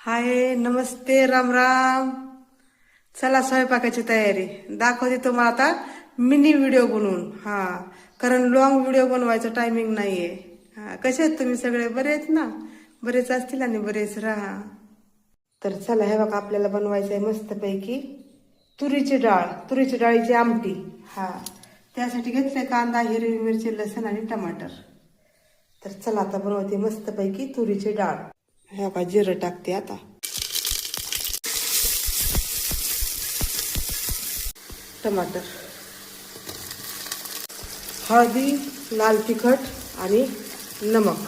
हाय नमस्ते राम राम. चला स्वयंपाकाची तयारी. दाखवते तुम्हाला आता मिनी व्हिडिओ बनवून. हा कारण लॉंग व्हिडिओ बनवायचं टायमिंग नाहीये. हा कसे आहेत तुम्ही सगळे? बरे आहेत ना? बरेच असतील आणि बरेच राहा. तर चला हे बघा आपल्याला बनवायचं आहे मस्तपैकी तुरीची डाळ तुरीची डाळीची आमटी. हा त्यासाठी घेतले कांदा हिरवी मिरची लसण आणि टमाटर. तर चला आता बनवते मस्तपैकी तुरीची डाळ. हे का जिरं टाकते आता. टमाटर. हळदी लाल तिखट आणि नमक.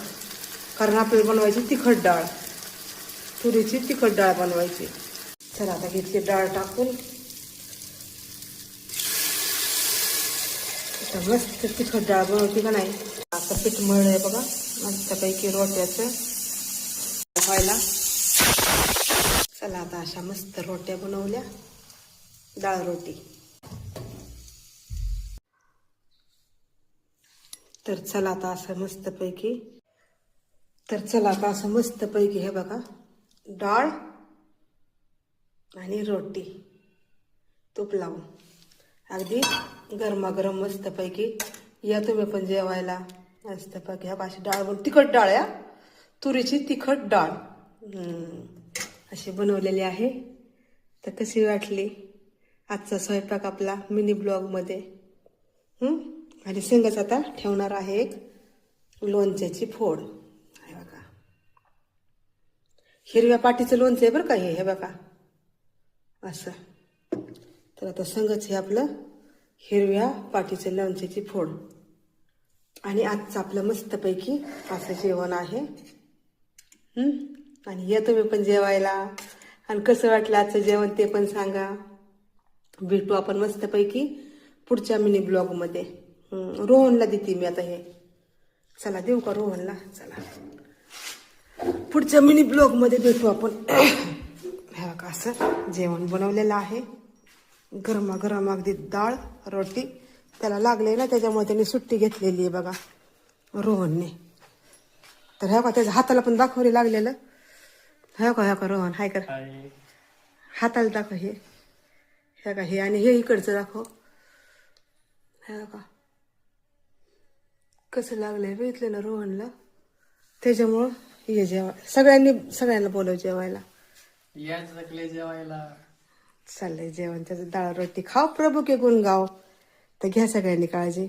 कारण आपल्याला बनवायची तिखट डाळ. तुरीची तिखट डाळ बनवायची. चला आता घेतली डाळ टाकून. आता मस्त तिखट डाळ बनवते का नाही? आता पीठ मळलंय बघा. मस्तपैकी रोट्याचं. व्हायला चला आता अशा मस्त रोट्या बनवल्या. डाळ रोटी. तर चला आता असं मस्तपैकी. तर चला आता असं मस्तपैकी हे बघा. डाळ आणि रोटी. तूप लावून. अगदी गरमागरम मस्तपैकी. या तुम्ही पण जेवायला मस्तपैकी. ह्या अशी डाळ तिखट डाळ या. तुरीची तिखट डाळ. अशी बनवलेली आहे. तर कशी वाटली? आजचा स्वयंपाक आपला मिनी ब्लॉगमध्ये? आणि शेंगाच आता ठेवणार आहे एक लोणच्याची फोड. हे बघा. हिरव्या पाटीचं लोणचं आहे बरं का हे हे बघा. असं. तर आता संगच हे आपलं हिरव्या पाटीचं लोणच्याची फोड. आणि आजचं आपलं मस्तपैकी असं जेवण आहे? आणि या तुम्ही पण जेवायला. आणि कसं वाटलं आजचं जेवण ते पण सांगा. भेटू आपण मस्तपैकी पुढच्या मिनी ब्लॉगमध्ये रोहनला देते मी आता हे. चला देऊ का रोहनला? चला. पुढच्या मिनी ब्लॉगमध्ये भेटू आपण. ह्या का असं जेवण बनवलेलं आहे. गरमागरम अगदी डाळ रोटी. त्याला लागले ना त्याच्यामुळे त्याने सुट्टी घेतलेली आहे बघा रोहनने. तर ह्या का त्याच्या हाताला पण दाखवले लागलेलं. ह्या का ह्या का रोहन हाय कर. हाताला दाखव हे. ह्या का हे आणि हे इकडचं दाखव. ह्या का कसं लागलंय बघितलं ना रोहनला. त्याच्यामुळं ये जेवा सगळ्यांनी सगळ्यांना बोलव जेवायला. याच जेवायला. चाललंय जेवण त्याचं डाळ रोटी खाव प्रभू के गुण गाव तर घ्या सगळ्यांनी काळजी.